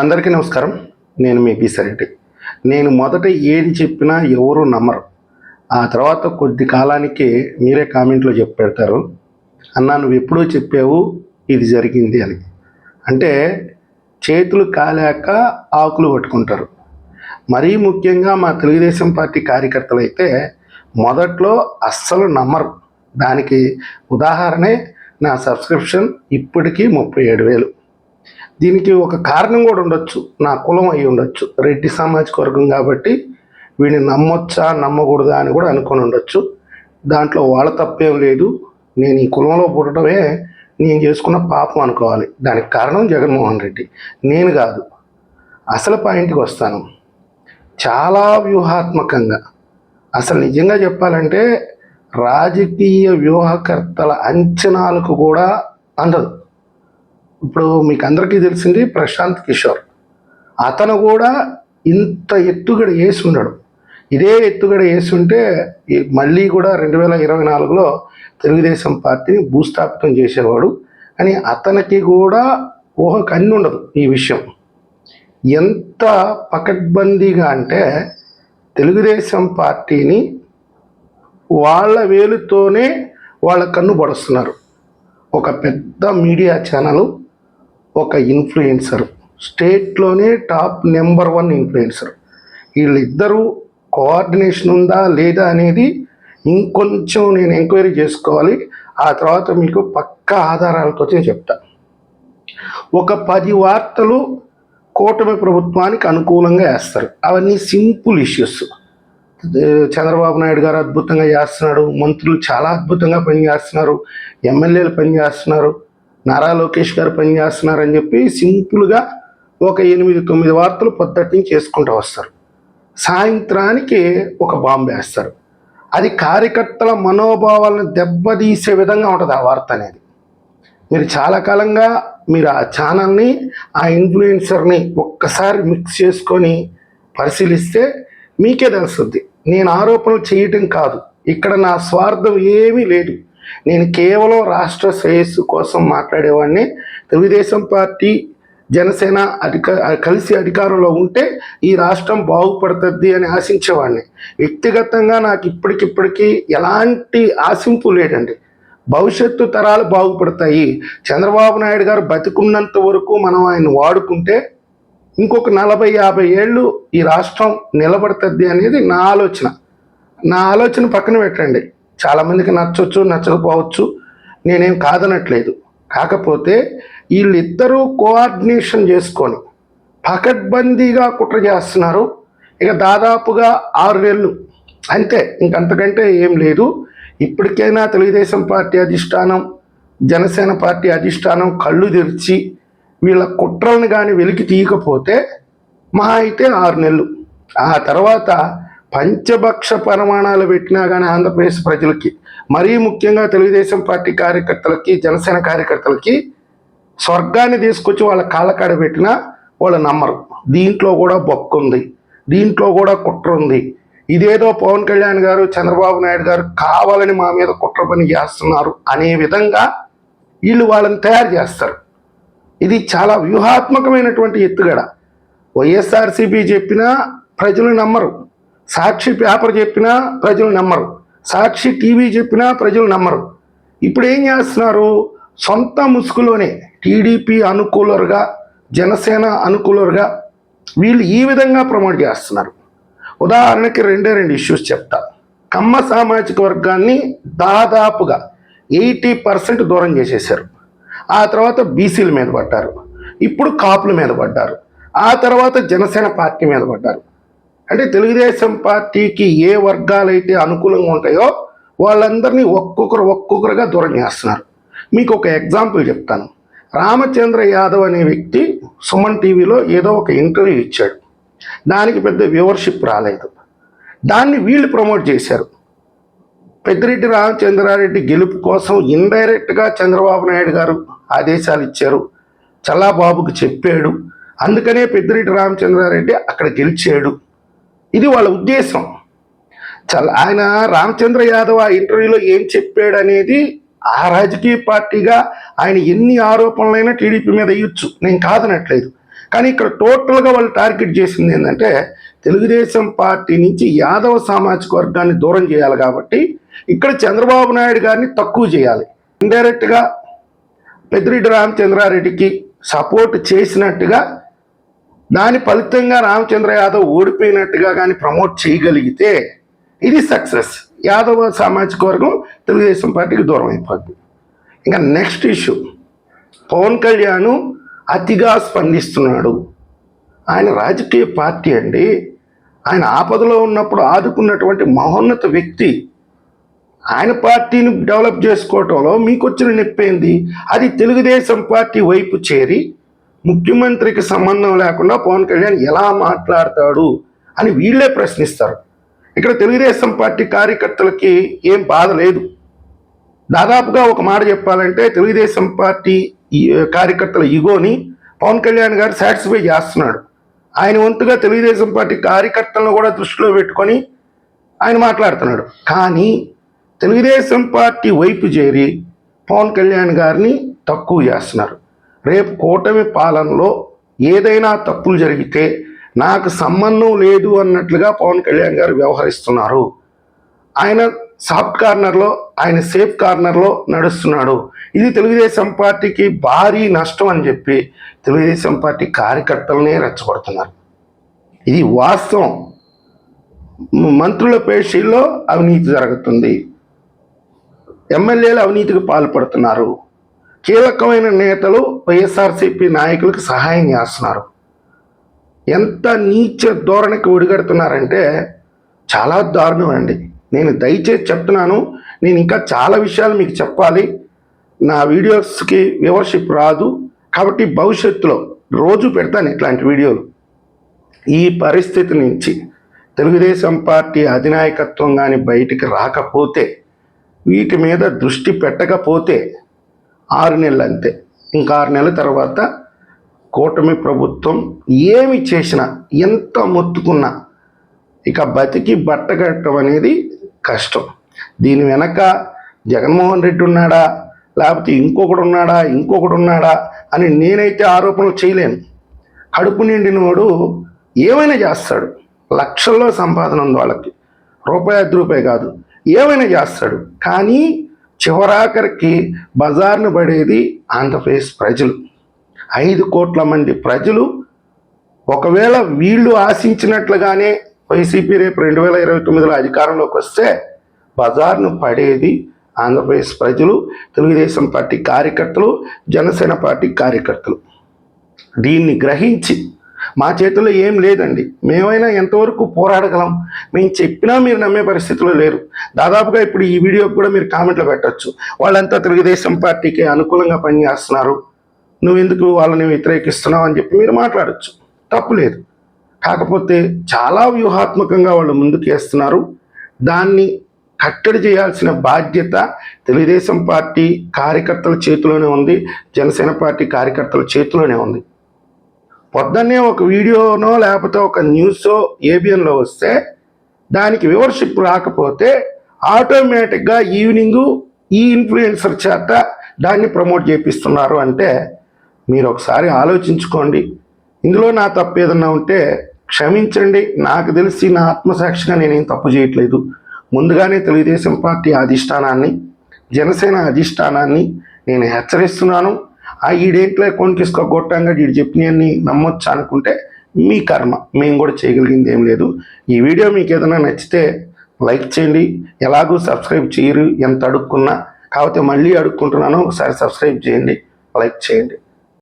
అందరికీ నమస్కారం. నేను మీ పిసారెడ్డి నేను మొదట ఏది చెప్పినా ఎవరు నమ్మరు. ఆ తర్వాత కొద్ది కాలానికి మీరే కామెంట్లో చెప్పి పెడతారు. అన్నా నువ్వు ఎప్పుడూ చెప్పావు ఇది జరిగింది అని. అంటే చేతులు కాలేక ఆకులు పట్టుకుంటారు. మరీ ముఖ్యంగా మా తెలుగుదేశం పార్టీ కార్యకర్తలు అయితే మొదట్లో అస్సలు నమ్మరు. దానికి ఉదాహరణే నా సబ్స్క్రిప్షన్ ఇప్పటికీ ముప్పై ఏడు వేలు. దీనికి ఒక కారణం కూడా ఉండొచ్చు. నా కులం అయి ఉండొచ్చు. రెడ్డి సామాజిక వర్గం కాబట్టి వీడిని నమ్మొచ్చా నమ్మకూడదా అని కూడా అనుకొని ఉండొచ్చు. దాంట్లో వాళ్ళ తప్పేం లేదు. నేను ఈ కులంలో పుట్టడమే నేను చేసుకున్న పాపం అనుకోవాలి. దానికి కారణం జగన్మోహన్ రెడ్డి. నేను కాదు. అసలు పాయింట్కి వస్తాను. చాలా వ్యూహాత్మకంగా. అసలు నిజంగా చెప్పాలంటే రాజకీయ వ్యూహకర్తల అంచనాలకు కూడా అందదు. ఇప్పుడు మీకు అందరికీ తెలిసింది ప్రశాంత్ కిషోర్. అతను కూడా ఇంత ఎత్తుగడ వేసి ఉన్నాడు ఇదే ఎత్తుగడ వేసి ఉంటే మళ్ళీ కూడా రెండు వేల ఇరవై నాలుగులో తెలుగుదేశం పార్టీని భూస్థాపితం చేసేవాడు. అని అతనికి కూడా ఊహ కన్ను ఉండదు ఈ విషయం. ఎంత పకడ్బందీగా అంటే తెలుగుదేశం పార్టీని వాళ్ళ వేలుతోనే వాళ్ళ కన్ను పడుస్తున్నారు. ఒక పెద్ద మీడియా ఛానల్ ఒక ఇన్ఫ్లుయెన్సర్. స్టేట్లోనే టాప్ నెంబర్ వన్ ఇన్ఫ్లుయెన్సర్. వీళ్ళిద్దరూ కోఆర్డినేషన్ ఉందా లేదా అనేది ఇంకొంచెం నేను ఎంక్వైరీ చేసుకోవాలి. ఆ తర్వాత మీకు పక్కా ఆధారాలతో నేను చెప్తా. ఒక పది వార్తలు కూటమి ప్రభుత్వానికి అనుకూలంగా వేస్తారు. అవన్నీ సింపుల్ ఇష్యూస్. చంద్రబాబు నాయుడు గారు అద్భుతంగా చేస్తున్నాడు. మంత్రులు చాలా అద్భుతంగా పనిచేస్తున్నారు. ఎమ్మెల్యేలు పనిచేస్తున్నారు. నారా లోకేష్ గారు పనిచేస్తున్నారని చెప్పి సింపుల్గా ఒక ఎనిమిది తొమ్మిది వార్తలు పొద్దుటి నుంచి చేసుకుంటూ వస్తారు. సాయంత్రానికి ఒక బాంబు వేస్తారు. అది కార్యకర్తల మనోభావాలను దెబ్బతీసే విధంగా ఉంటుంది ఆ వార్త అనేది. మీరు చాలా కాలంగా మీరు ఆ ఛానల్ని ఆ ఇన్ఫ్లుయెన్సర్ని ఒక్కసారి మిక్స్ చేసుకొని పరిశీలిస్తే మీకే తెలుస్తుంది. నేను ఆరోపణలు చేయటం కాదు. ఇక్కడ నా స్వార్థం ఏమీ లేదు. నేను కేవలం రాష్ట్ర శ్రేయస్సు కోసం మాట్లాడేవాడిని. తెలుగుదేశం పార్టీ జనసేన అధిక కలిసి అధికారంలో ఉంటే ఈ రాష్ట్రం బాగుపడుతుంది అని ఆశించేవాడిని. వ్యక్తిగతంగా నాకు ఇప్పటికిప్పటికీ ఎలాంటి ఆశింపు లేదండి. భవిష్యత్తు తరాలు బాగుపడతాయి. చంద్రబాబు నాయుడు గారు బతికున్నంత వరకు మనం ఆయన వాడుకుంటే ఇంకొక నలభై యాభై ఏళ్ళు ఈ రాష్ట్రం నిలబడుతుంది అనేది నా ఆలోచన. నా ఆలోచన పక్కన పెట్టండి. చాలామందికి నచ్చవచ్చు నచ్చకపోవచ్చు. నేనేం కాదనట్లేదు. కాకపోతే వీళ్ళిద్దరూ కోఆర్డినేషన్ చేసుకొని పకడ్బందీగా కుట్ర చేస్తున్నారు. ఇక దాదాపుగా ఆరు నెలలు అంతే. ఇంకంతకంటే ఏం లేదు. ఇప్పటికైనా తెలుగుదేశం పార్టీ అధిష్టానం జనసేన పార్టీ అధిష్టానం కళ్ళు తెరిచి వీళ్ళ కుట్రలను కానీ వెలికి తీయకపోతే మహా అయితే ఆరు నెలలు. ఆ తర్వాత పంచభక్ష ప్రమాణాలు పెట్టినా కానీ ఆంధ్రప్రదేశ్ ప్రజలకి మరీ ముఖ్యంగా తెలుగుదేశం పార్టీ కార్యకర్తలకి జనసేన కార్యకర్తలకి స్వర్గాన్ని తీసుకొచ్చి వాళ్ళ కాళ్ళకాడ పెట్టినా వాళ్ళు నమ్మరు. దీంట్లో కూడా బొక్క ఉంది. దీంట్లో కూడా కుట్ర ఉంది. ఇదేదో పవన్ కళ్యాణ్ గారు చంద్రబాబు నాయుడు గారు కావాలని మా మీద కుట్ర పని చేస్తున్నారు అనే విధంగా వీళ్ళు వాళ్ళని తయారు చేస్తారు. ఇది చాలా వ్యూహాత్మకమైనటువంటి ఎత్తుగడ. వైఎస్ఆర్సీపీ చెప్పినా ప్రజలు నమ్మరు. సాక్షి పేపర్ చెప్పినా ప్రజలు నమ్మరు. సాక్షి టీవీ చెప్పినా ప్రజలు నమ్మరు. ఇప్పుడు ఏం చేస్తున్నారు? సొంత ముసుగులోనే టీడీపీ అనుకూలరుగా జనసేన అనుకూలరుగా వీళ్ళు ఈ విధంగా ప్రమోట్ చేస్తున్నారు. ఉదాహరణకి రెండే రెండు ఇష్యూస్ చెప్తా. కమ్మ సామాజిక వర్గాన్ని దాదాపుగా ఎయిటీ పర్సెంట్ దూరం చేసేసారు ఆ తర్వాత బీసీల మీద పడ్డారు. ఇప్పుడు కాపుల మీద పడ్డారు. ఆ తర్వాత జనసేన పార్టీ మీద పడ్డారు. అంటే తెలుగుదేశం పార్టీకి ఏ వర్గాలైతే అనుకూలంగా ఉంటాయో వాళ్ళందరినీ ఒక్కొక్కరు ఒక్కొక్కరుగా దూరం చేస్తున్నారు. మీకు ఒక ఎగ్జాంపుల్ చెప్తాను. రామచంద్ర యాదవ్ అనే వ్యక్తి సుమన్ టీవీలో ఏదో ఒక ఇంటర్వ్యూ ఇచ్చాడు. దానికి పెద్ద వ్యూవర్షిప్ రాలేదు. దాన్ని వీళ్ళు ప్రమోట్ చేశారు. పెద్దిరెడ్డి రామచంద్రారెడ్డి గెలుపు కోసం ఇండైరెక్ట్గా చంద్రబాబు నాయుడు గారు ఆదేశాలు ఇచ్చారు. చల్లాబాబుకు చెప్పాడు. అందుకనే పెద్దిరెడ్డి రామచంద్రారెడ్డి అక్కడ గెలిచాడు. ఇది వాళ్ళ ఉద్దేశం. చల్ ఆయన రామచంద్ర యాదవ్ ఆ ఇంటర్వ్యూలో ఏం చెప్పాడు అనేది ఆ రాజకీయ పార్టీగా ఆయన ఎన్ని ఆరోపణలైనా టీడీపీ మీద వేయొచ్చు. నేను కాదనట్లేదు. కానీ ఇక్కడ టోటల్గా వాళ్ళు టార్గెట్ చేసింది ఏంటంటే తెలుగుదేశం పార్టీ నుంచి యాదవ సామాజిక వర్గాన్ని దూరం చేయాలి కాబట్టి ఇక్కడ చంద్రబాబు నాయుడు గారిని తక్కువ చేయాలి. ఇండైరెక్ట్గా పెద్దిరెడ్డి రామచంద్రారెడ్డికి సపోర్ట్ చేసినట్టుగా దాని ఫలితంగా రామచంద్ర యాదవ్ ఓడిపోయినట్టుగా కానీ ప్రమోట్ చేయగలిగితే ఇది సక్సెస్. యాదవ సామాజిక వర్గం తెలుగుదేశం పార్టీకి దూరం అయిపోద్ది. ఇంకా నెక్స్ట్ ఇష్యూ పవన్ కళ్యాణ్ అతిగా స్పందిస్తున్నాడు. ఆయన రాజకీయ పార్టీ అండి. ఆయన ఆపదలో ఉన్నప్పుడు ఆదుకున్నటువంటి మహోన్నత వ్యక్తి. ఆయన పార్టీని డెవలప్ చేసుకోవటంలో మీకు వచ్చిన నొప్పేంది? అది తెలుగుదేశం పార్టీ వైపు చేరి ముఖ్యమంత్రికి సంబంధం లేకుండా పవన్ కళ్యాణ్ ఎలా మాట్లాడతాడు అని వీళ్ళే ప్రశ్నిస్తారు. ఇక్కడ తెలుగుదేశం పార్టీ కార్యకర్తలకి ఏం బాధ లేదు. దాదాపుగా ఒక మాట చెప్పాలంటే తెలుగుదేశం పార్టీ ఈ కార్యకర్తల ఇగోని పవన్ కళ్యాణ్ గారు సాటిస్ఫై చేస్తున్నాడు. ఆయన వంతుగా తెలుగుదేశం పార్టీ కార్యకర్తలను కూడా దృష్టిలో పెట్టుకొని ఆయన మాట్లాడుతున్నాడు. కానీ తెలుగుదేశం పార్టీ వైపు చేరి పవన్ కళ్యాణ్ గారిని తక్కువ చేస్తున్నారు. రేపు కూటమి పాలనలో ఏదైనా తప్పులు జరిగితే నాకు సంబంధం లేదు అన్నట్లుగా పవన్ కళ్యాణ్ గారు వ్యవహరిస్తున్నారు. ఆయన సాఫ్ట్ కార్నర్లో ఆయన సేఫ్ కార్నర్లో నడుస్తున్నాడు. ఇది తెలుగుదేశం పార్టీకి భారీ నష్టం అని చెప్పి తెలుగుదేశం పార్టీ కార్యకర్తలనే రెచ్చగొడుతున్నారు. ఇది వాస్తవం. మంత్రుల పేషీల్లో అవినీతి జరుగుతుంది. ఎమ్మెల్యేలు అవినీతికి పాల్పడుతున్నారు. కీలకమైన నేతలు వైఎస్ఆర్సీపీ నాయకులకు సహాయం చేస్తున్నారు. ఎంత నీచ ధోరణికి ఒడిగడుతున్నారంటే చాలా దారుణం అండి నేను దయచేసి చెప్తున్నాను నేను ఇంకా చాలా విషయాలు మీకు చెప్పాలి. నా వీడియోస్కి వ్యూవర్షిప్ రాదు కాబట్టి భవిష్యత్తులో రోజు పెడతాను ఇట్లాంటి వీడియోలు. ఈ పరిస్థితి నుంచి తెలుగుదేశం పార్టీ అధినాయకత్వం కానీ బయటికి రాకపోతే వీటి మీద దృష్టి పెట్టకపోతే ఆరు నెలలు అంతే. ఇంకా ఆరు నెలల తర్వాత కూటమి ప్రభుత్వం ఏమి చేసినా ఎంత మొత్తుకున్నా ఇక బతికి బట్టగట్టడం అనేది కష్టం. దీని వెనక జగన్మోహన్ రెడ్డి ఉన్నాడా? లేకపోతే ఇంకొకడు ఉన్నాడా? ఇంకొకడు ఉన్నాడా? అని నేనైతే ఆరోపణలు చేయలేను. కడుపు నిండినోడు ఏమైనా చేస్తాడు? లక్షల్లో సంపాదన ఉంది వాళ్ళకి. రూపాయి అర్ధ రూపాయి కాదు. ఏమైనా చేస్తాడు? కానీ చివరాఖరికి బజార్ను పడేది ఆంధ్రప్రదేశ్ ప్రజలు. ఐదు కోట్ల మంది ప్రజలు ఒకవేళ వీళ్ళు ఆశించినట్లుగానే వైసీపీ రేపు రెండు వేల ఇరవై తొమ్మిదిలో అధికారంలోకి వస్తే బజార్ను పడేది ఆంధ్రప్రదేశ్ ప్రజలు తెలుగుదేశం పార్టీ కార్యకర్తలు జనసేన పార్టీ కార్యకర్తలు. దీన్ని గ్రహించి మా చేతిలో ఏం లేదండి. మేమైనా ఎంతవరకు పోరాడగలం? మేము చెప్పినా మీరు నమ్మే పరిస్థితిలో లేరు. దాదాపుగా ఇప్పుడు ఈ వీడియోకి కూడా మీరు కామెంట్లో పెట్టచ్చు. వాళ్ళంతా తెలుగుదేశం పార్టీకి అనుకూలంగా పనిచేస్తున్నారు. నువ్వు ఎందుకు వాళ్ళని వ్యతిరేకిస్తున్నావు అని చెప్పి మీరు మాట్లాడచ్చు. తప్పు లేదు. కాకపోతే చాలా వ్యూహాత్మకంగా వాళ్ళు ముందుకు వేస్తున్నారు. దాన్ని కట్టడి చేయాల్సిన బాధ్యత తెలుగుదేశం పార్టీ కార్యకర్తల చేతిలోనే ఉంది. జనసేన పార్టీ కార్యకర్తల చేతిలోనే ఉంది. పొద్దున్నే ఒక వీడియోనో లేకపోతే ఒక న్యూసో ఏబిఎన్లో వస్తే దానికి వివర్షిప్ రాకపోతే ఆటోమేటిక్గా ఈవినింగు ఈ ఇన్ఫ్లుయెన్సర్ చేత దాన్ని ప్రమోట్ చేపిస్తున్నారు అంటే మీరు ఒకసారి ఆలోచించుకోండి. ఇందులో నా తప్పు ఏదన్నా ఉంటే క్షమించండి. నాకు తెలిసి నా ఆత్మసాక్షిగా నేనేం తప్పు చేయట్లేదు. ముందుగానే తెలుగుదేశం పార్టీ అధిష్టానాన్ని జనసేన అధిష్టానాన్ని నేను హెచ్చరిస్తున్నాను. ఆ ఈడేంట్లో కొనికిసుకో గొట్టంగా వీడు చెప్పినవన్నీ నమ్మొచ్చు అనుకుంటే మీ కర్మ. మేము కూడా చేయగలిగింది ఏం లేదు. ఈ వీడియో మీకు ఏదైనా నచ్చితే లైక్ చేయండి. ఎలాగూ సబ్స్క్రైబ్ చేయరు ఎంత అడుక్కున్నా. కాకపోతే మళ్ళీ అడుక్కుంటున్నాను ఒకసారి సబ్స్క్రైబ్ చేయండి లైక్ చేయండి.